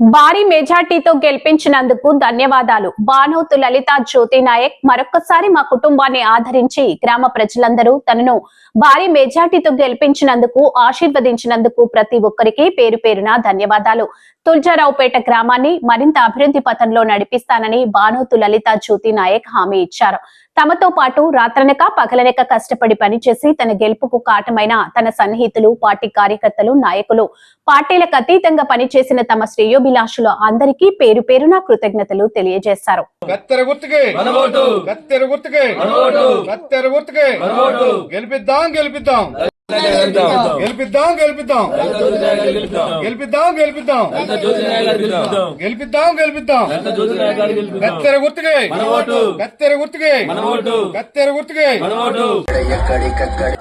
భారీ మెజార్టీతో గెలిపించినందుకు ధన్యవాదాలు. బానోతు లలిత జ్యోతి నాయక్ మరొక్కసారి మా కుటుంబాన్ని ఆదరించి గ్రామ ప్రజలందరూ తనను భారీ మెజార్టీతో గెలిపించినందుకు ఆశీర్వదించినందుకు ప్రతి ఒక్కరికి పేరు పేరున ధన్యవాదాలు. తుల్జారావుపేట గ్రామాన్ని మరింత అభివృద్ధి పథంలో నడిపిస్తానని బానోతు లలిత జ్యోతి నాయక్ హామీ ఇచ్చారు. తమతో పాటు రాత్రనక పగలనక కష్టపడి పనిచేసి తన గెలుపుకు కాటమైన తన సన్నిహితులు పార్టీ కార్యకర్తలు నాయకులు పార్టీలకు అతీతంగా పనిచేసిన తమ శ్రేయోభిలాషులు అందరికీ పేరు పేరున కృతజ్ఞతలు తెలియజేశారు గెలిపిద్దాం గెలిపిద్దాం. గెలిపిద్దాం గెలిపిద్దాం. గెలిపిద్దాం గెలిపిద్దాం. గెలిపిద్దాం. గెలిపిద్దాం కత్తెర గుర్తుకే. కత్తెర గుర్తుకే. కత్తెర గుర్తుకే. ఎక్కడికక్కడ